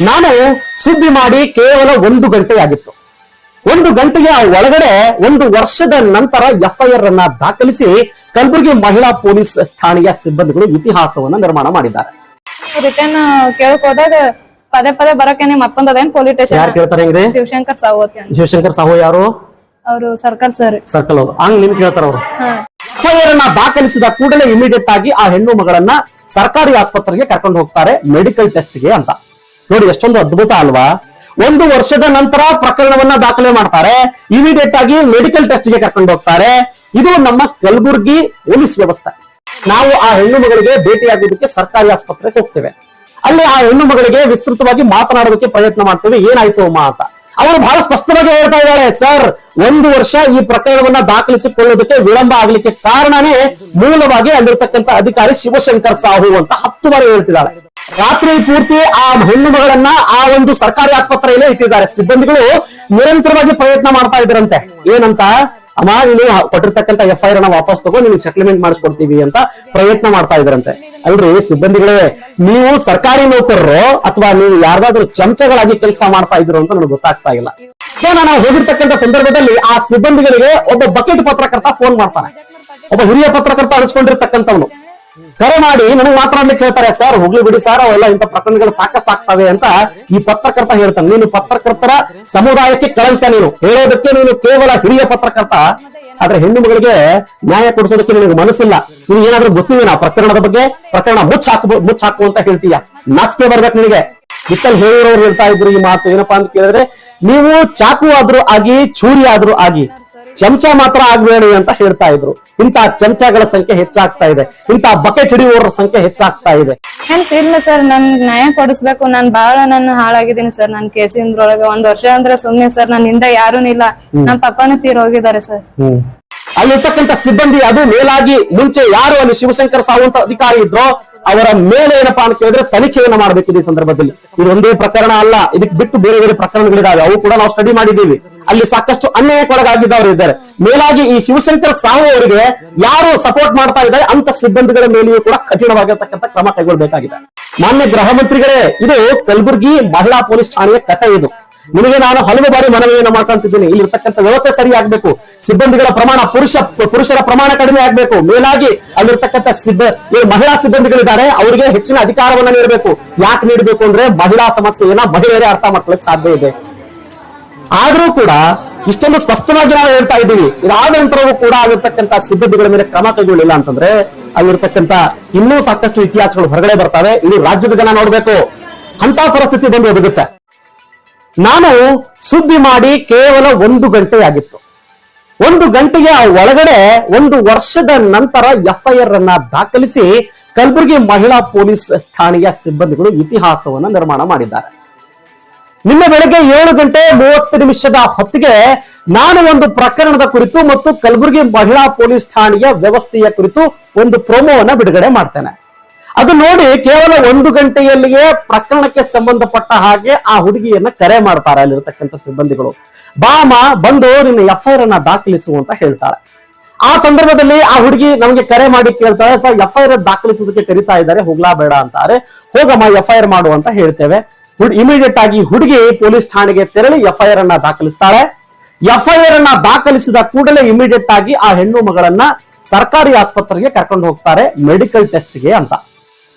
ನಾನು ಸುದ್ದಿ ಮಾಡಿ ಕೇವಲ ಒಂದು ಗಂಟೆಯಾಗಿತ್ತು. ಒಂದು ಗಂಟೆಯ ಒಳಗಡೆ ಒಂದು ವರ್ಷದ ನಂತರ ಎಫ್ಐಆರ್ ಅನ್ನ ದಾಖಲಿಸಿ ಕಲಬುರಗಿ ಮಹಿಳಾ ಪೊಲೀಸ್ ಠಾಣೆಯ ಸಿಬ್ಬಂದಿಗಳು ಇತಿಹಾಸವನ್ನ ನಿರ್ಮಾಣ ಮಾಡಿದ್ದಾರೆ. ರಿಟರ್ನ್ ಕೇಳಕೋದಾಗ ಪದೇ ಪದೇ ಬರಕೇನೆ ಮತ್ತೊಂದದೇನ್ ಪೊಲೀಸ್ ಯಾರು ಸ್ಟೇಷನ್ ಕೇಳ್ತಾರೆ ಹೆಂಗ್ರಿ? ಶಿವಶಂಕರ್ ಅಂತ. ಶಿವಶಂಕರ್ ಸಾಹು ಯಾರು? ಅವರು ಸರ್ಕಲ್ ಸರ್ ಸರ್ಕಲ್ ಅವರು. ಹಂಗ್ ನಿಮ್ ಕೇಳ್ತಾರ ಅವರು. ಹಾ. ಎಫ್ಐಆರ್ ಅನ್ನ ದಾಖಲಿಸಿದ ಕೂಡಲೇ ಇಮಿಡಿಯೇಟ್ ಆಗಿ ಆ ಹೆಣ್ಣು ಮಗಳನ್ನ ಸರ್ಕಾರಿ ಆಸ್ಪತ್ರೆಗೆ ಕರ್ಕೊಂಡು ಹೋಗ್ತಾರೆ ಮೆಡಿಕಲ್ ಟೆಸ್ಟ್ಗೆ ಅಂತ. ನೋಡಿ, ಎಷ್ಟೊಂದು ಅದ್ಭುತ ಅಲ್ವಾ? ಒಂದು ವರ್ಷದ ನಂತರ ಪ್ರಕರಣವನ್ನ ದಾಖಲೆ ಮಾಡ್ತಾರೆ. ಇಮಿಡಿಯೇಟ್ ಆಗಿ ಮೆಡಿಕಲ್ ಟೆಸ್ಟ್ಗೆ ಕರ್ಕೊಂಡು ಹೋಗ್ತಾರೆ. ಇದು ನಮ್ಮ ಕಲಬುರ್ಗಿ ಪೊಲೀಸ್ ವ್ಯವಸ್ಥೆ. ನಾವು ಆ ಹೆಣ್ಣು ಮಗಳಿಗೆ ಭೇಟಿಯಾಗೋದಕ್ಕೆ ಸರ್ಕಾರಿ ಆಸ್ಪತ್ರೆಗೆ ಹೋಗ್ತೇವೆ. ಅಲ್ಲಿ ಆ ಹೆಣ್ಣು ಮಗಳಿಗೆ ವಿಸ್ತೃತವಾಗಿ ಮಾತನಾಡೋದಕ್ಕೆ ಪ್ರಯತ್ನ ಮಾಡ್ತೇವೆ. ಏನಾಯ್ತು ಅಮ್ಮ ಅಂತ. ಅವರು ಬಹಳ ಸ್ಪಷ್ಟವಾಗಿ ಹೇಳ್ತಾ ಇದ್ದಾರೆ, ಸರ್, ಒಂದು ವರ್ಷ ಈ ಪ್ರಕರಣವನ್ನ ದಾಖಲಿಸಿಕೊಳ್ಳೋದಕ್ಕೆ ವಿಳಂಬ ಆಗ್ಲಿಕ್ಕೆ ಕಾರಣನೇ ಮೂಲವಾಗಿ ಅಲ್ಲಿರ್ತಕ್ಕಂಥ ಅಧಿಕಾರಿ ಶಿವಶಂಕರ್ ಸಾಹು ಅಂತ ಹತ್ತು ಬಾರಿ ಹೇಳ್ತಿದ್ದಾಳೆ ರಾತ್ರಿ ಪೂರ್ತಿ ಆ ಹೆಣ್ಣು ಮಗಳನ್ನ ಆ ಒಂದು ಸರ್ಕಾರಿ ಆಸ್ಪತ್ರೆಯಲ್ಲೇ ಇಟ್ಟಿದ್ದಾರೆ. ಸಿಬ್ಬಂದಿಗಳು ನಿರಂತರವಾಗಿ ಪ್ರಯತ್ನ ಮಾಡ್ತಾ ಇದ್ರಂತೆ ಏನಂತ? ಅಮ್ಮ, ನೀನು ಕೊಟ್ಟಿರ್ತಕ್ಕಂಥ ಎಫ್ ಐ ಆರ್ ಅನ್ನ ವಾಪಸ್ ತಗೋ ನಿಮಗೆ ಸೆಟಲ್ಮೆಂಟ್ ಮಾಡಿಸ್ಕೊಡ್ತೀವಿ ಅಂತ ಪ್ರಯತ್ನ ಮಾಡ್ತಾ ಇದ್ರಂತೆ ಅಲ್ರಿ, ಸಿಬ್ಬಂದಿಗಳೇ, ನೀವು ಸರ್ಕಾರಿ ನೌಕರರು ಅಥವಾ ನೀವು ಯಾರ್ದಾದ್ರೂ ಚಮಚಗಳಾಗಿ ಕೆಲಸ ಮಾಡ್ತಾ ಇದ್ರು ಅಂತ ನನಗೆ ಗೊತ್ತಾಗ್ತಾ ಇಲ್ಲ. ಸೊ, ನಾನು ಹೋಗಿರ್ತಕ್ಕಂಥ ಸಂದರ್ಭದಲ್ಲಿ ಆ ಸಿಬ್ಬಂದಿಗಳಿಗೆ ಒಬ್ಬ ಬಕೆಟ್ ಪತ್ರಕರ್ತ ಫೋನ್ ಮಾಡ್ತಾನೆ. ಒಬ್ಬ ಹಿರಿಯ ಪತ್ರಕರ್ತ ಅನಿಸ್ಕೊಂಡಿರ್ತಕ್ಕಂಥವ್ನು. ಕರೆ ಮಾಡಿ, ನನಗೆ ಮಾತನಾಡ್ಲಿಕ್ಕೆ ಹೇಳ್ತಾರೆ ಸರ್, ಹೋಗ್ಲಿ ಬಿಡಿ ಸರ್, ಅವೆಲ್ಲ ಇಂತ ಪ್ರಕರಣಗಳು ಸಾಕಷ್ಟು ಆಗ್ತವೆ ಅಂತ ಈ ಪತ್ರಕರ್ತ ಹೇಳ್ತಾನೆ. ನೀನು ಪತ್ರಕರ್ತರ ಸಮುದಾಯಕ್ಕೆ ಕಳಂಕ ನೀನು. ಹೇಳೋದಕ್ಕೆ ನೀನು ಕೇವಲ ಹಿರಿಯ ಪತ್ರಕರ್ತ. ಆದ್ರೆ ಹೆಣ್ಣು ಮಗಳಿಗೆ ನ್ಯಾಯ ಕೊಡಿಸೋದಕ್ಕೆ ನಿನಗೆ ಮನಸ್ಸಿಲ್ಲ. ನೀನು ಏನಾದ್ರೂ ಗೊತ್ತಿದೆಯಾ ಪ್ರಕರಣದ ಬಗ್ಗೆ ಪ್ರಕರಣ ಮುಚ್ಚಾಕು ಮುಚ್ಚಾಕು ಅಂತ ಹೇಳ್ತೀಯ? ನಾಚಿಕೆ ಬರ್ಬೇಕು ನಿನಗೆ. ಬಿತ್ತಲ್ ಹೇಳಿರೋರು ಹೇಳ್ತಾ ಇದ್ರು ಈ ಮಾತು. ಏನಪ್ಪಾ ಅಂತ ಕೇಳಿದ್ರೆ, ನೀವು ಚಾಕು ಆದ್ರೂ ಆಗಿ ಚೂರಿ ಆದ್ರೂ ಆಗಿ ಚಮಚ ಮಾತ್ರ ಆಗ್ಬೇಡಿ ಅಂತ ಹೇಳ್ತಾ ಇದ್ರು. ಇಂತಹ ಚಮಚಗಳ ಸಂಖ್ಯೆ ಹೆಚ್ಚಾಗ್ತಾ ಇದೆ. ಇಂತಹ ಬಕೆಟ್ ಹಿಡಿಯುವವರ ಸಂಖ್ಯೆ ಹೆಚ್ಚಾಗ್ತಾ ಇದೆ. ಇಲ್ಲ ಸರ್ ನನ್ ನ್ಯಾಯ ಕೊಡಿಸ್ಬೇಕು. ನಾನ್ ಬಹಳ ನನ್ನ ಹಾಳಾಗಿದ್ದೀನಿ ಸರ್ ನನ್ ಕೇಸಿಂದ್ರೊಳಗೆ ಒಂದ್ ವರ್ಷ ಅಂದ್ರೆ ಸುಮ್ನೆ ಸರ್ ನನ್ ಹಿಂದೆ ಯಾರೂ ಇಲ್ಲ. ನಮ್ ಪಪ್ಪನೂ ತೀರ್ ಹೋಗಿದ್ದಾರೆ ಸರ್ ಅಲ್ಲಿರ್ತಕ್ಕಂಥ ಸಿಬ್ಬಂದಿ ಅದು ಮೇಲಾಗಿ ಮುಂಚೆ ಯಾರು ಅಲ್ಲಿ ಶಿವಶಂಕರ್ ಸಾವಂತ ಅಧಿಕಾರಿ ಇದ್ರೋ ಅವರ ಮೇಲೆ ಏನಪ್ಪಾ ಅಂತ ಕೇಳಿದ್ರೆ ತನಿಖೆಯನ್ನ ಮಾಡಬೇಕಿದೆ ಈ ಸಂದರ್ಭದಲ್ಲಿ. ಇದು ಒಂದೇ ಪ್ರಕರಣ ಅಲ್ಲ, ಇದಕ್ಕೆ ಬಿಟ್ಟು ಬೇರೆ ಬೇರೆ ಪ್ರಕರಣಗಳಿದಾವೆ. ಅವು ಕೂಡ ನಾವು ಸ್ಟಡಿ ಮಾಡಿದ್ದೀವಿ. ಅಲ್ಲಿ ಸಾಕಷ್ಟು ಅನ್ಯಾಯಕ್ಕೊಳಗಾಗಿದ್ದವರು ಇದ್ದಾರೆ. ಮೇಲಾಗಿ ಈ ಶಿವಶಂಕರ್ ಸಾವು ಅವರಿಗೆ ಯಾರು ಸಪೋರ್ಟ್ ಮಾಡ್ತಾ ಇದ್ದಾರೆ, ಅಂತ ಸಿಬ್ಬಂದಿಗಳ ಮೇಲೆಯೂ ಕೂಡ ಕಠಿಣವಾಗಿರ್ತಕ್ಕಂಥ ಕ್ರಮ ಕೈಗೊಳ್ಳಬೇಕಾಗಿದೆ ಮಾನ್ಯ ಗೃಹ ಮಂತ್ರಿಗಳೇ, ಇದು ಕಲಬುರಗಿ ಮಹಿಳಾ ಪೊಲೀಸ್ ಠಾಣೆಯ ಕಥೆ ಇದು. ನಿಮಗೆ ನಾನು ಹಲವು ಬಾರಿ ಮನವಿಯನ್ನು ಮಾಡ್ಕೊಂತಿದ್ದೀನಿ. ಇಲ್ಲಿರ್ತಕ್ಕಂಥ ವ್ಯವಸ್ಥೆ ಸರಿ ಆಗ್ಬೇಕು. ಸಿಬ್ಬಂದಿಗಳ ಪ್ರಮಾಣ ಪುರುಷ, ಪುರುಷರ ಪ್ರಮಾಣ ಕಡಿಮೆ ಆಗ್ಬೇಕು. ಮೇಲಾಗಿ ಅಲ್ಲಿರ್ತಕ್ಕಂಥ ಸಿಬ್ಬ ಮಹಿಳಾ ಸಿಬ್ಬಂದಿಗಳಿದ್ದಾರೆ, ಅವರಿಗೆ ಹೆಚ್ಚಿನ ಅಧಿಕಾರವನ್ನ ನೀಡಬೇಕು. ಯಾಕೆ ನೀಡಬೇಕು ಅಂದ್ರೆ ಮಹಿಳಾ ಸಮಸ್ಯೆಯನ್ನ ಮಹಿಳೆಯರೇ ಅರ್ಥ ಮಾಡ್ಕೊಳ್ಳಕ್ಕೆ ಸಾಧ್ಯ ಇದೆ. ಆದ್ರೂ ಕೂಡ ಇಷ್ಟೊಂದು ಸ್ಪಷ್ಟವಾಗಿ ನಾವು ಹೇಳ್ತಾ ಇದ್ದೀವಿ. ಇದಾದ ನಂತರವೂ ಕೂಡ ಆಗಿರ್ತಕ್ಕಂಥ ಸಿಬ್ಬಂದಿಗಳ ಮೇಲೆ ಕ್ರಮ ಕೈಗೊಳ್ಳಿಲ್ಲ ಅಂತಂದ್ರೆ ಅಲ್ಲಿರ್ತಕ್ಕಂಥ ಇನ್ನೂ ಸಾಕಷ್ಟು ಇತಿಹಾಸಗಳು ಹೊರಗಡೆ ಬರ್ತವೆ. ಇಡೀ ರಾಜ್ಯದ ಜನ ನೋಡ್ಬೇಕು. ಅಂತ ಪರಿಸ್ಥಿತಿ ಬಂದು ಒದಗುತ್ತೆ. ನಾನು ಸುದ್ದಿ ಮಾಡಿ ಕೇವಲ ಒಂದು ಗಂಟೆ ಆಗಿತ್ತು ಒಂದು ಗಂಟೆಯ ಒಳಗಡೆ ಒಂದು ವರ್ಷದ ನಂತರ ಎಫ್ಐಆರ್ ಅನ್ನ ದಾಖಲಿಸಿ ಕಲಬುರಗಿ ಮಹಿಳಾ ಪೊಲೀಸ್ ಠಾಣೆಯ ಸಿಬ್ಬಂದಿಗಳು ಇತಿಹಾಸವನ್ನ ನಿರ್ಮಾಣ ಮಾಡಿದ್ದಾರೆ. ನಿನ್ನೆ ಬೆಳಗ್ಗೆ ಏಳು ಗಂಟೆ ಮೂವತ್ತು ನಿಮಿಷದ ಹೊತ್ತಿಗೆ ನಾನು ಒಂದು ಪ್ರಕರಣದ ಕುರಿತು ಮತ್ತು ಕಲಬುರಗಿ ಮಹಿಳಾ ಪೊಲೀಸ್ ಠಾಣೆಯ ವ್ಯವಸ್ಥೆಯ ಕುರಿತು ಒಂದು ಪ್ರೋಮೋವನ್ನು ಬಿಡುಗಡೆ ಮಾಡ್ತೇನೆ. ಅದು ನೋಡಿ ಕೇವಲ ಒಂದು ಗಂಟೆಯಲ್ಲಿಯೇ ಪ್ರಕರಣಕ್ಕೆ ಸಂಬಂಧಪಟ್ಟ ಹಾಗೆ ಆ ಹುಡುಗಿಯನ್ನ ಕರೆ ಮಾಡ್ತಾರೆ ಅಲ್ಲಿರ್ತಕ್ಕಂಥ ಸಿಬ್ಬಂದಿಗಳು. ಬಾಮ ಬಂದು ನಿನ್ನ ಎಫ್ಐಆರ್ ಅನ್ನ ದಾಖಲಿಸು ಅಂತ ಹೇಳ್ತಾಳೆ. ಆ ಸಂದರ್ಭದಲ್ಲಿ ಆ ಹುಡುಗಿ ನಮಗೆ ಕರೆ ಮಾಡಿ ಕೇಳ್ತಾಳೆ, ಸರ್, ಎಫ್ಐಆರ್ ದಾಖಲಿಸೋದಕ್ಕೆ ಕರಿತಾ ಇದ್ದಾರೆ ಹೋಗ್ಲಾ ಬೇಡ ಅಂತಾರೆ. ಹೋಗಮ್ಮ, ಎಫ್ಐಆರ್ ಮಾಡು ಅಂತ ಹೇಳ್ತೇವೆ. ಇಮಿಡಿಯೇಟ್ ಆಗಿ ಹುಡುಗಿ ಪೊಲೀಸ್ ಠಾಣೆಗೆ ತೆರಳಿ ಎಫ್ಐಆರ್ ಅನ್ನ ದಾಖಲಿಸ್ತಾಳೆ. ಎಫ್ಐಆರ್ ಅನ್ನ ದಾಖಲಿಸಿದ ಕೂಡಲೇ ಇಮಿಡಿಯೇಟ್ ಆಗಿ ಆ ಹೆಣ್ಣು ಮಗಳನ್ನ ಸರ್ಕಾರಿ ಆಸ್ಪತ್ರೆಗೆ ಕರ್ಕೊಂಡು ಹೋಗ್ತಾರೆ ಮೆಡಿಕಲ್ ಟೆಸ್ಟ್ಗೆ ಅಂತ.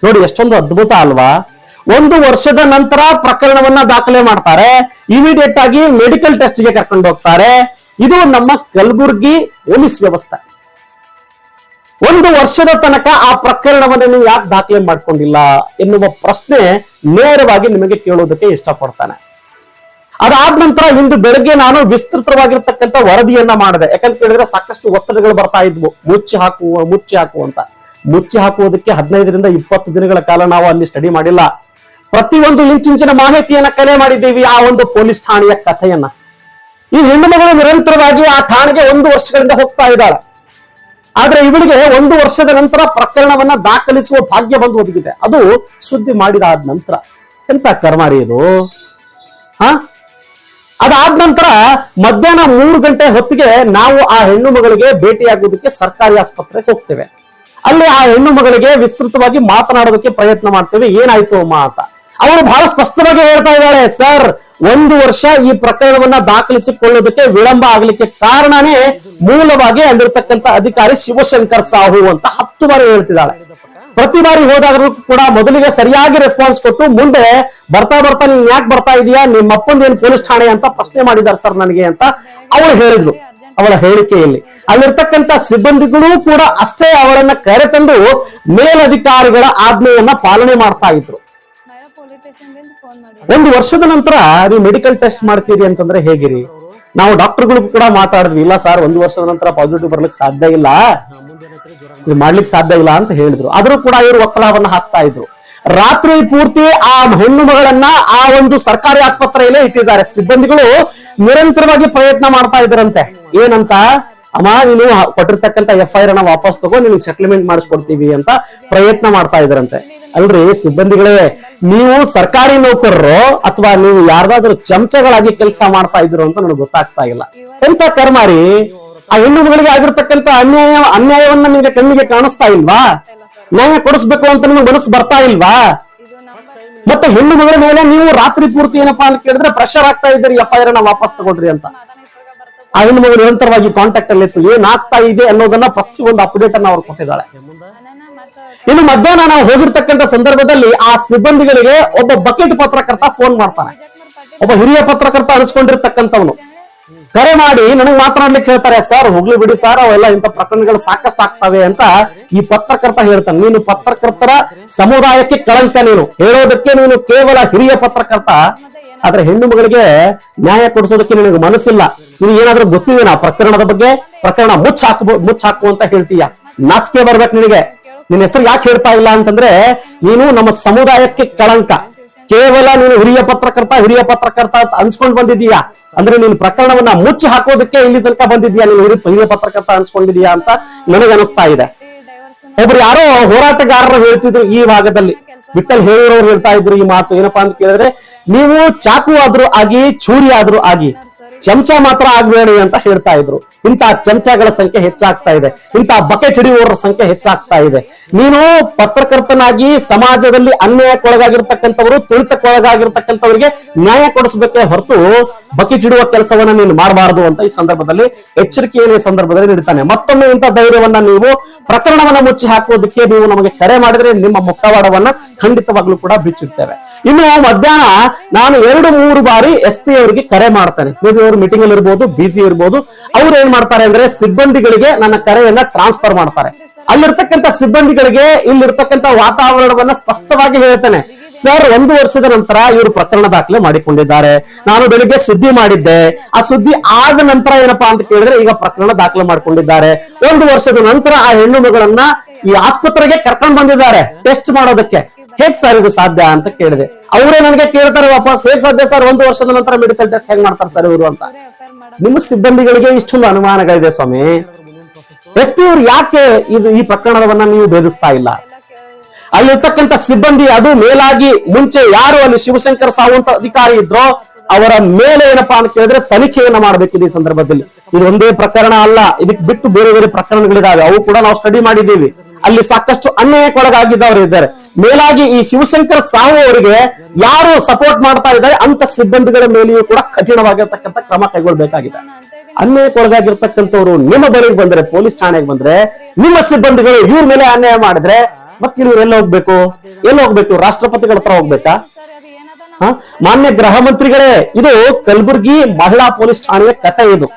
ನೋಡಿ, ಎಷ್ಟೊಂದು ಅದ್ಭುತ ಅಲ್ವಾ? ಒಂದು ವರ್ಷದ ನಂತರ ಪ್ರಕರಣವನ್ನ ದಾಖಲೆ ಮಾಡ್ತಾರೆ. ಇಮಿಡಿಯೇಟ್ ಆಗಿ ಮೆಡಿಕಲ್ ಟೆಸ್ಟ್ಗೆ ಕರ್ಕೊಂಡು ಹೋಗ್ತಾರೆ. ಇದು ನಮ್ಮ ಕಲಬುರ್ಗಿ ಪೊಲೀಸ್ ವ್ಯವಸ್ಥೆ. ಒಂದು ವರ್ಷದ ತನಕ ಆ ಪ್ರಕರಣವನ್ನು ನೀವು ಯಾಕೆ ದಾಖಲೆ ಮಾಡ್ಕೊಂಡಿಲ್ಲ ಎನ್ನುವ ಪ್ರಶ್ನೆ ನೇರವಾಗಿ ನಿಮಗೆ ಕೇಳೋದಕ್ಕೆ ಇಷ್ಟಪಡ್ತಾನೆ. ಅದಾದ ನಂತರ ಇಂದು ಬೆಳಗ್ಗೆ ನಾನು ವಿಸ್ತೃತವಾಗಿರ್ತಕ್ಕಂಥ ವರದಿಯನ್ನ ಮಾಡಿದೆ. ಯಾಕಂತ ಕೇಳಿದ್ರೆ ಸಾಕಷ್ಟು ಒತ್ತಡಗಳು ಬರ್ತಾ ಇದ್ವು. ಮುಚ್ಚಿ ಹಾಕುವ, ಮುಚ್ಚಿ ಹಾಕು ಅಂತ. ಮುಚ್ಚಿ ಹಾಕುವುದಕ್ಕೆ ಹದಿನೈದರಿಂದ ಇಪ್ಪತ್ತು ದಿನಗಳ ಕಾಲ ನಾವು ಅಲ್ಲಿ ಸ್ಟಡಿ ಮಾಡಿಲ್ಲ. ಪ್ರತಿಯೊಂದು ಇಂಚಿಂಚಿನ ಮಾಹಿತಿಯನ್ನ ಕಲೆ ಮಾಡಿದ್ದೀವಿ ಆ ಒಂದು ಪೊಲೀಸ್ ಠಾಣೆಯ ಕಥೆಯನ್ನ. ಈ ಹೆಣ್ಣು ಮಗಳು ನಿರಂತರವಾಗಿ ಆ ಠಾಣೆಗೆ ಒಂದು ವರ್ಷಗಳಿಂದ ಹೋಗ್ತಾ ಇದ್ದಾಳೆ. ಆದ್ರೆ ಇವಳಿಗೆ ಒಂದು ವರ್ಷದ ನಂತರ ಪ್ರಕರಣವನ್ನ ದಾಖಲಿಸುವ ಭಾಗ್ಯ ಬಂದು ಒದಗಿದೆ. ಅದು ಸುದ್ದಿ ಮಾಡಿದಾದ ನಂತರ. ಎಂತ ಕರ್ಮಾರಿ ಇದು? ಹ? ಅದಾದ ನಂತರ ಮಧ್ಯಾಹ್ನ ಮೂರು ಗಂಟೆ ಹೊತ್ತಿಗೆ ನಾವು ಆ ಹೆಣ್ಣು ಮಗಳಿಗೆ ಭೇಟಿಯಾಗುವುದಕ್ಕೆ ಸರ್ಕಾರಿ ಆಸ್ಪತ್ರೆಗೆ ಹೋಗ್ತೇವೆ. ಅಲ್ಲಿ ಆ ಹೆಣ್ಣು ಮಗಳಿಗೆ ವಿಸ್ತೃತವಾಗಿ ಮಾತನಾಡೋದಕ್ಕೆ ಪ್ರಯತ್ನ ಮಾಡ್ತೇವೆ. ಏನಾಯ್ತು ಅಮ್ಮ ಅಂತ. ಅವರು ಬಹಳ ಸ್ಪಷ್ಟವಾಗಿ ಹೇಳ್ತಾ ಇದ್ದಾಳೆ, ಸರ್, ಒಂದು ವರ್ಷ ಈ ಪ್ರಕರಣವನ್ನ ದಾಖಲಿಸಿಕೊಳ್ಳೋದಕ್ಕೆ ವಿಳಂಬ ಆಗ್ಲಿಕ್ಕೆ ಕಾರಣನೇ ಮೂಲವಾಗಿ ಅಲ್ಲಿರ್ತಕ್ಕಂಥ ಅಧಿಕಾರಿ ಶಿವಶಂಕರ್ ಸಾಹು ಅಂತ ಹತ್ತು ಬಾರಿ ಹೇಳ್ತಿದ್ದಾಳೆ. ಪ್ರತಿ ಬಾರಿ ಹೋದಾಗಲೂ ಕೂಡ ಮೊದಲಿಗೆ ಸರಿಯಾಗಿ ರೆಸ್ಪಾನ್ಸ್ ಕೊಟ್ಟು ಮುಂದೆ ಬರ್ತಾ ಬರ್ತಾ ನೀನ್ ಯಾಕೆ ಬರ್ತಾ ಇದೀಯಾ? ನಿಮ್ಮ ಅಪ್ಪಂದು ಏನ್ ಪೊಲೀಸ್ ಠಾಣೆ ಅಂತ ಪ್ರಶ್ನೆ ಮಾಡಿದ್ದಾರೆ ಸರ್ ನನಗೆ ಅಂತ ಅವಳು ಹೇಳಿದ್ಲು ಅವಳ ಹೇಳಿಕೆಯಲ್ಲಿ. ಅಲ್ಲಿರ್ತಕ್ಕಂಥ ಸಿಬ್ಬಂದಿಗಳು ಕೂಡ ಅಷ್ಟೇ ಅವರನ್ನ ಕರೆತಂದು ಮೇಲಧಿಕಾರಿಗಳ ಆಜ್ಞೆಯನ್ನ ಪಾಲನೆ ಮಾಡ್ತಾ ಇದ್ರು. ಒಂದು ವರ್ಷದ ನಂತರ ನೀವು ಮೆಡಿಕಲ್ ಟೆಸ್ಟ್ ಮಾಡ್ತೀರಿ ಅಂತಂದ್ರೆ ಹೇಗಿರಿ? ನಾವು ಡಾಕ್ಟರ್ಗಳು ಕೂಡ ಮಾತಾಡಿದ್ವಿ, ಇಲ್ಲ ಸರ್, ಒಂದು ವರ್ಷದ ನಂತರ ಪಾಸಿಟಿವ್ ಬರ್ಲಿಕ್ಕೆ ಸಾಧ್ಯ ಇಲ್ಲ. ಇದು ಮಾಡ್ಲಿಕ್ಕೆ ಸಾಧ್ಯ ಇಲ್ಲ ಅಂತ ಹೇಳಿದ್ರು. ಆದ್ರೂ ಕೂಡ ಇವರು ಒತ್ತಡವನ್ನ ಹಾಕ್ತಾ ಇದ್ರು. ರಾತ್ರಿ ಪೂರ್ತಿ ಆ ಹೆಣ್ಣು ಮಗಳನ್ನ ಆ ಒಂದು ಸರ್ಕಾರಿ ಆಸ್ಪತ್ರೆಯಲ್ಲೇ ಇಟ್ಟಿದ್ದಾರೆ. ಸಿಬ್ಬಂದಿಗಳು ನಿರಂತರವಾಗಿ ಪ್ರಯತ್ನ ಮಾಡ್ತಾ ಇದ್ರಂತೆ ಏನಂತ? ಅಮ್ಮ, ನೀನು ಕೊಟ್ಟಿರ್ತಕ್ಕಂಥ ಎಫ್ ಐ ಆರ್ ಅನ್ನ ವಾಪಸ್ ತಗೋ, ನಿನಗೆ ಸೆಟಲ್ಮೆಂಟ್ ಮಾಡಿಸ್ಕೊಡ್ತೀವಿ ಅಂತ ಪ್ರಯತ್ನ ಮಾಡ್ತಾ ಇದ್ರಂತೆ ಅಲ್ರಿ, ಸಿಬ್ಬಂದಿಗಳೇ, ನೀವು ಸರ್ಕಾರಿ ನೌಕರರು ಅಥವಾ ನೀವು ಯಾರ್ದಾದ್ರೂ ಚಮಚಗಳಾಗಿ ಕೆಲಸ ಮಾಡ್ತಾ ಇದ್ರು ಅಂತ ನನಗೆ ಗೊತ್ತಾಗ್ತಾ ಇಲ್ಲ. ಎಂತ ಕರ್ಮಾರಿ? ಆ ಹೆಣ್ಣು ಮಗಳಿಗೆ ಆಗಿರ್ತಕ್ಕಂಥ ಅನ್ಯಾಯ ಅನ್ಯಾಯವನ್ನ ನಿಮಗೆ ಕಣ್ಣಿಗೆ ಕಾಣಿಸ್ತಾ ಇಲ್ವಾ? ನ್ಯಾಯ ಕೊಡಿಸ್ಬೇಕು ಅಂತ ನಿಮ್ಗೆ ಮನಸ್ಸು ಬರ್ತಾ ಇಲ್ವಾ? ಮತ್ತೆ ಹೆಣ್ಣು ಮಗಳ ಮೇಲೆ ನೀವು ರಾತ್ರಿ ಪೂರ್ತಿ ಏನಪ್ಪಾ ಅಂತ ಕೇಳಿದ್ರೆ ಪ್ರೆಷರ್ ಆಗ್ತಾ ಇದ್ದೀರಿ ಎಫ್ ಐ ಆರ್ನ ವಾಪಸ್ ತಗೊಳ್ರಿ ಅಂತ. ಆ ಹೆಣ್ಣು ಮಗಳು ನಿರಂತರವಾಗಿ ಕಾಂಟ್ಯಾಕ್ಟ್ ಅಲ್ಲಿ ಇತ್ತು ಏನ್ ಆಗ್ತಾ ಇದೆ ಅನ್ನೋದನ್ನ ಪ್ರತಿಯೊಂದು ಅಪ್ಡೇಟ್ ಅನ್ನ ಅವ್ರು ಕೊಟ್ಟಿದ್ದಾಳೆ. ಇನ್ನು ಮಧ್ಯಾಹ್ನ ನಾವು ಹೋಗಿರ್ತಕ್ಕಂಥ ಸಂದರ್ಭದಲ್ಲಿ ಆ ಸಿಬ್ಬಂದಿಗಳಿಗೆ ಒಬ್ಬ ಬಕೆಟ್ ಪತ್ರಕರ್ತ ಫೋನ್ ಮಾಡ್ತಾನೆ. ಒಬ್ಬ ಹಿರಿಯ ಪತ್ರಕರ್ತ ಅನಿಸ್ಕೊಂಡಿರ್ತಕ್ಕಂಥವನು. ಕರೆ ಮಾಡಿ, ನನಗ್ ಮಾತನಾಡ್ಲಿಕ್ಕೆ ಹೇಳ್ತಾರೆ, ಸರ್, ಹೋಗ್ಲಿ ಬಿಡಿ ಸರ್, ಅವೆಲ್ಲ ಇಂಥ ಪ್ರಕರಣಗಳು ಸಾಕಷ್ಟು ಆಗ್ತವೆ ಅಂತ ಈ ಪತ್ರಕರ್ತ ಹೇಳ್ತಾನೆ. ನೀನು ಪತ್ರಕರ್ತರ ಸಮುದಾಯಕ್ಕೆ ಕಳಂಕ ನೀನು. ಹೇಳೋದಕ್ಕೆ ನೀನು ಕೇವಲ ಹಿರಿಯ ಪತ್ರಕರ್ತ. ಆದ್ರೆ ಹೆಣ್ಣು ಮಗಳಿಗೆ ನ್ಯಾಯ ಕೊಡಿಸೋದಕ್ಕೆ ನಿನಗೆ ಮನಸ್ಸಿಲ್ಲ. ನೀನು ಏನಾದ್ರೂ ಗೊತ್ತಿದೆನಾ ಪ್ರಕರಣದ ಬಗ್ಗೆ ಪ್ರಕರಣ ಮುಚ್ಚ ಹಾಕು ಮುಚ್ಚ ಹಾಕು ಅಂತ ಹೇಳ್ತೀಯ? ನಾಚಿಕೆ ಬರ್ಬೇಕು ನಿನಗೆ. ನಿನ್ನ ಹೆಸರು ಯಾಕೆ ಹೇಳ್ತಾ ಇಲ್ಲ ಅಂತಂದ್ರೆ, ನೀನು ನಮ್ಮ ಸಮುದಾಯಕ್ಕೆ ಕಳಂಕ. ಕೇವಲ ನೀನು ಹಿರಿಯ ಪತ್ರಕರ್ತ ಹಿರಿಯ ಪತ್ರಕರ್ತ ಅಂತ ಅನ್ಸ್ಕೊಂಡ್ ಬಂದಿದೀಯಾ ಅಂದ್ರೆ ನೀನು ಪ್ರಕರಣವನ್ನ ಮುಚ್ಚಿ ಹಾಕೋದಕ್ಕೆ ಇಲ್ಲಿ ತನಕ ಬಂದಿದ್ಯಾ ನೀನು ಹಿರಿಯ ಹಿರಿಯ ಪತ್ರಕರ್ತ ಅನ್ಸ್ಕೊಂಡಿದೀಯಾ ಅಂತ ನನಗೆ ಅನಿಸ್ತಾ ಇದೆ. ಒಬ್ರು ಯಾರೋ ಹೋರಾಟಗಾರರು ಹೇಳ್ತಿದ್ರು ಈ ಭಾಗದಲ್ಲಿ. ವಿಠಲ್ ಹೇಳಿರೋರು ಹೇಳ್ತಾ ಇದ್ರು ಈ ಮಾತು. ಏನಪ್ಪಾ ಅಂತ ಕೇಳಿದ್ರೆ, ನೀವು ಚಾಕು ಆದ್ರೂ ಆಗಿ ಚೂರಿ ಆದ್ರೂ ಆಗಿ. ಚಮಚ ಮಾತ್ರ ಆಗ್ಬೇಡಿ ಅಂತ ಹೇಳ್ತಾ ಇದ್ರು. ಇಂತ ಚಮಚಗಳ ಸಂಖ್ಯೆ ಹೆಚ್ಚಾಗ್ತಾ ಇದೆ. ಇಂತಹ ಬಕೆಟ್ ಹಿಡಿಯುವವರ ಸಂಖ್ಯೆ ಹೆಚ್ಚಾಗ್ತಾ ಇದೆ. ನೀನು ಪತ್ರಕರ್ತನಾಗಿ ಸಮಾಜದಲ್ಲಿ ಅನ್ಯಾಯಕ್ಕೊಳಗಾಗಿರ್ತಕ್ಕಂಥವರು, ತುಳಿತಕ್ಕೊಳಗಾಗಿರ್ತಕ್ಕಂಥವರಿಗೆ ನ್ಯಾಯ ಕೊಡಿಸ್ಬೇಕೇ ಹೊರತು ಬಕೆಟ್ ಹಿಡಿಯುವ ಕೆಲಸವನ್ನ ನೀನು ಮಾಡಬಾರದು ಅಂತ ಈ ಸಂದರ್ಭದಲ್ಲಿ ಎಚ್ಚರಿಕೆಯನ್ನು ಈ ಸಂದರ್ಭದಲ್ಲಿ ನೀಡ್ತಾನೆ ಮತ್ತೊಮ್ಮೆ ಇಂಥ ಧೈರ್ಯವನ್ನ ನೀವು ಪ್ರಕರಣವನ್ನ ಮುಚ್ಚಿ ಹಾಕುವುದಕ್ಕೆ ನೀವು ನಮಗೆ ಕರೆ ಮಾಡಿದ್ರೆ ನಿಮ್ಮ ಮುಖವಾಡವನ್ನ ಖಂಡಿತವಾಗ್ಲೂ ಕೂಡ ಬಿಚ್ಚಿರ್ತೇವೆ ಇನ್ನು ಮಧ್ಯಾಹ್ನ ನಾನು ಎರಡು ಮೂರು ಬಾರಿ ಎಸ್ ಪಿ ಅವರಿಗೆ ಕರೆ ಮಾಡ್ತೇನೆ. ಮೇಬಿ ಅವರು ಮೀಟಿಂಗ್ ಅಲ್ಲಿ ಇರ್ಬೋದು ಬಿಸಿ ಇರ್ಬೋದು, ಅವ್ರು ಏನ್ ಮಾಡ್ತಾರೆ ಅಂದ್ರೆ ಸಿಬ್ಬಂದಿಗಳಿಗೆ ನನ್ನ ಕರೆಯನ್ನ ಟ್ರಾನ್ಸ್ಫರ್ ಮಾಡ್ತಾರೆ. ಅಲ್ಲಿರ್ತಕ್ಕಂಥ ಸಿಬ್ಬಂದಿಗಳಿಗೆ ಇಲ್ಲಿರ್ತಕ್ಕಂಥ ವಾತಾವರಣವನ್ನ ಸ್ಪಷ್ಟವಾಗಿ ಹೇಳ್ತೇನೆ. ಸರ್ ಒಂದು ವರ್ಷದ ನಂತರ ಇವರು ಪ್ರಕರಣ ದಾಖಲೆ ಮಾಡಿಕೊಂಡಿದ್ದಾರೆ. ನಾನು ಬೆಳಿಗ್ಗೆ ಸುದ್ದಿ ಮಾಡಿದ್ದೆ. ಆ ಸುದ್ದಿ ಆದ ನಂತರ ಏನಪ್ಪಾ ಅಂತ ಕೇಳಿದ್ರೆ ಈಗ ಪ್ರಕರಣ ದಾಖಲೆ ಮಾಡಿಕೊಂಡಿದ್ದಾರೆ. ಒಂದು ವರ್ಷದ ನಂತರ ಆ ಹೆಣ್ಣು ಮಗಳನ್ನ ಈ ಆಸ್ಪತ್ರೆಗೆ ಕರ್ಕೊಂಡ್ ಬಂದಿದ್ದಾರೆ ಟೆಸ್ಟ್ ಮಾಡೋದಕ್ಕೆ. ಹೇಗ್ ಸರ್ ಇದು ಸಾಧ್ಯ ಅಂತ ಕೇಳಿದೆ. ಅವರೇ ನನಗೆ ಕೇಳ್ತಾರೆ, ವಾಪಸ್ ಹೇಗ್ ಸಾಧ್ಯ ಸರ್? ಒಂದು ವರ್ಷದ ನಂತರ ಮೆಡಿಕಲ್ ಟೆಸ್ಟ್ ಹೆಂಗ್ ಮಾಡ್ತಾರೆ ಸರ್ ಇವರು ಅಂತ. ನಿಮ್ಮ ಸಿಬ್ಬಂದಿಗಳಿಗೆ ಇಷ್ಟೊಂದು ಅನುಮಾನಗಳಿದೆ ಸ್ವಾಮಿ. ಎಸ್ ಪಿ ಅವ್ರು ಯಾಕೆ ಇದು ಈ ಪ್ರಕರಣವನ್ನ ನೀವು ಭೇದಿಸ್ತಾ ಇಲ್ಲ? ಅಲ್ಲಿರ್ತಕ್ಕಂಥ ಸಿಬ್ಬಂದಿ ಅದು ಮೇಲಾಗಿ ಮುಂಚೆ ಯಾರು ಅಲ್ಲಿ ಶಿವಶಂಕರ್ ಸಾವಂತ ಅಧಿಕಾರಿ ಇದ್ರೋ ಅವರ ಮೇಲೆ ಏನಪ್ಪಾ ಅಂತ ಕೇಳಿದ್ರೆ ತನಿಖೆಯನ್ನ ಮಾಡಬೇಕಿದೆ ಈ ಸಂದರ್ಭದಲ್ಲಿ. ಇದು ಒಂದೇ ಪ್ರಕರಣ ಅಲ್ಲ, ಇದಕ್ಕೆ ಬಿಟ್ಟು ಬೇರೆ ಬೇರೆ ಪ್ರಕರಣಗಳಿದಾವೆ. ಅವು ಕೂಡ ನಾವು ಸ್ಟಡಿ ಮಾಡಿದ್ದೀವಿ. ಅಲ್ಲಿ ಸಾಕಷ್ಟು ಅನ್ಯಾಯಕ್ಕೊಳಗಾಗಿದ್ದವರು ಇದ್ದಾರೆ. ಮೇಲಾಗಿ ಈ ಶಿವಶಂಕರ್ ಸಾವು ಅವರಿಗೆ ಯಾರು ಸಪೋರ್ಟ್ ಮಾಡ್ತಾ ಇದ್ದಾರೆ, ಅಂತ ಸಿಬ್ಬಂದಿಗಳ ಮೇಲೆಯೂ ಕೂಡ ಕಠಿಣವಾಗಿರ್ತಕ್ಕಂಥ ಕ್ರಮ ಕೈಗೊಳ್ಳಬೇಕಾಗಿದೆ. ಅನ್ಯಾಯಕ್ಕೊಳಗಾಗಿರ್ತಕ್ಕಂಥವ್ರು ನಿಮ್ಮ ಬಳಿಗೆ ಬಂದ್ರೆ, ಪೊಲೀಸ್ ಠಾಣೆಗೆ ಬಂದ್ರೆ, ನಿಮ್ಮ ಸಿಬ್ಬಂದಿಗಳು ಇವ್ರ ಮೇಲೆ ಅನ್ಯಾಯ ಮಾಡಿದ್ರೆ, ಮತ್ತೆ ಇವ್ರು ಎಲ್ಲ ಹೋಗ್ಬೇಕು? ಎಲ್ಲಿ ಹೋಗ್ಬೇಕು? ರಾಷ್ಟ್ರಪತಿಗಳ ಹತ್ರ ಹೋಗ್ಬೇಕಾ? ಮಾನ್ಯ ಗೃಹ ಮಂತ್ರಿಗಳೇ, ಇದು ಕಲಬುರ್ಗಿ ಮಹಿಳಾ ಪೊಲೀಸ್ ಠಾಣೆಯ ಕಥೆ ಇದು.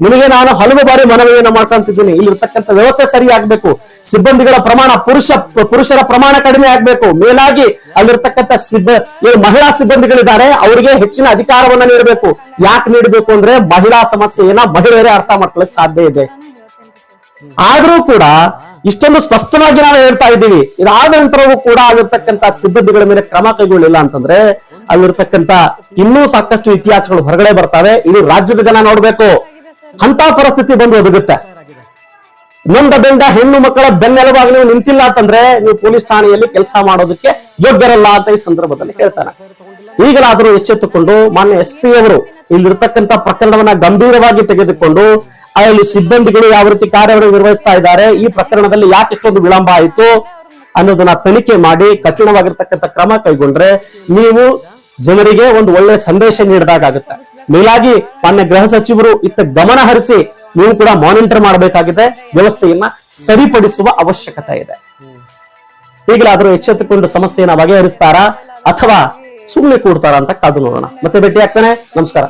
ನಿಮಗೆ ನಾನು ಹಲವು ಬಾರಿ ಮನವಿಯನ್ನು ಮಾಡ್ಕೊಂತಿದ್ದೀನಿ ಇಲ್ಲಿರ್ತಕ್ಕಂಥ ವ್ಯವಸ್ಥೆ ಸರಿ ಆಗ್ಬೇಕು. ಸಿಬ್ಬಂದಿಗಳ ಪ್ರಮಾಣ ಪುರುಷ, ಪುರುಷರ ಪ್ರಮಾಣ ಕಡಿಮೆ ಆಗ್ಬೇಕು. ಮೇಲಾಗಿ ಅಲ್ಲಿರ್ತಕ್ಕಂಥ ಸಿಬ್ಬ ಮಹಿಳಾ ಸಿಬ್ಬಂದಿಗಳಿದ್ದಾರೆ, ಅವರಿಗೆ ಹೆಚ್ಚಿನ ಅಧಿಕಾರವನ್ನ ನೀಡಬೇಕು. ಯಾಕೆ ನೀಡಬೇಕು ಅಂದ್ರೆ ಮಹಿಳಾ ಸಮಸ್ಯೆಯನ್ನ ಮಹಿಳೆಯರೇ ಅರ್ಥ ಮಾಡ್ಕೊಳ್ಳಕ್ ಸಾಧ್ಯ ಇದೆ. ಆದ್ರೂ ಕೂಡ ಇಷ್ಟೊಂದು ಸ್ಪಷ್ಟವಾಗಿ ನಾವು ಹೇಳ್ತಾ ಇದ್ದೀವಿ. ಇದಾದ ನಂತರವೂ ಕೂಡ ಅಲ್ಲಿರ್ತಕ್ಕಂಥ ಸಿಬ್ಬಂದಿಗಳ ಮೇಲೆ ಕ್ರಮ ಕೈಗೊಳ್ಳಿಲ್ಲ ಅಂತಂದ್ರೆ ಅಲ್ಲಿರ್ತಕ್ಕಂಥ ಇನ್ನೂ ಸಾಕಷ್ಟು ಇತಿಹಾಸಗಳು ಹೊರಗಡೆ ಬರ್ತವೆ. ಇಡೀ ರಾಜ್ಯದ ಜನ ನೋಡ್ಬೇಕು. ಅಂತ ಪರಿಸ್ಥಿತಿ ಬಂದು ಒದಗುತ್ತೆ. ನೊಂದ ಬೆಂದ ಹೆಣ್ಣು ಮಕ್ಕಳ ಬೆನ್ನೆಲುಬಾಗಿ ನೀವು ನಿಂತಿಲ್ಲ ಅಂತಂದ್ರೆ ನೀವು ಪೊಲೀಸ್ ಠಾಣೆಯಲ್ಲಿ ಕೆಲಸ ಮಾಡೋದಕ್ಕೆ ಯೋಗ್ಯರಲ್ಲ ಅಂತ ಈ ಸಂದರ್ಭದಲ್ಲಿ ಹೇಳ್ತಾರೆ. ಈಗಲಾದರೂ ಎಚ್ಚೆತ್ತುಕೊಂಡು ಮಾನ್ಯ ಎಸ್ ಪಿ ಅವರು ಇಲ್ಲಿರ್ತಕ್ಕಂಥ ಪ್ರಕರಣವನ್ನ ಗಂಭೀರವಾಗಿ ತೆಗೆದುಕೊಂಡು ಅಲ್ಲಿ ಸಿಬ್ಬಂದಿಗಳು ಯಾವ ರೀತಿ ಕಾರ್ಯವನ್ನು ನಿರ್ವಹಿಸ್ತಾ ಇದ್ದಾರೆ, ಈ ಪ್ರಕರಣದಲ್ಲಿ ಯಾಕೆ ಇಷ್ಟೊಂದು ವಿಳಂಬ ಆಯಿತು ಅನ್ನೋದನ್ನ ತನಿಖೆ ಮಾಡಿ ಕಠಿಣವಾಗಿರ್ತಕ್ಕಂಥ ಕ್ರಮ ಕೈಗೊಂಡ್ರೆ ನೀವು ಜನರಿಗೆ ಒಂದು ಒಳ್ಳೆ ಸಂದೇಶ ನೀಡಿದಾಗುತ್ತೆ ಮೇಲಾಗಿ ಮಾನ್ಯ ಗೃಹ ಸಚಿವರು ಇತ್ತ ಗಮನ ಹರಿಸಿ ನೀವು ಕೂಡ ಮಾನಿಟರ್ ಮಾಡಬೇಕಾಗಿದೆ. ವ್ಯವಸ್ಥೆಯನ್ನ ಸರಿಪಡಿಸುವ ಅವಶ್ಯಕತೆ ಇದೆ. ಈಗಲಾದರೂ ಎಚ್ಚೆತ್ತುಕೊಂಡು ಸಮಸ್ಯೆಯನ್ನ ಬಗೆಹರಿಸ್ತಾರಾ ಅಥವಾ ಸುಮ್ಮನೆ ಕೂಡ್ತಾರಾ ಅಂತ ಕಾದು ನೋಡೋಣ. ಮತ್ತೆ ಭೇಟಿ ಆಗ್ತಾನೆ ನಮಸ್ಕಾರ.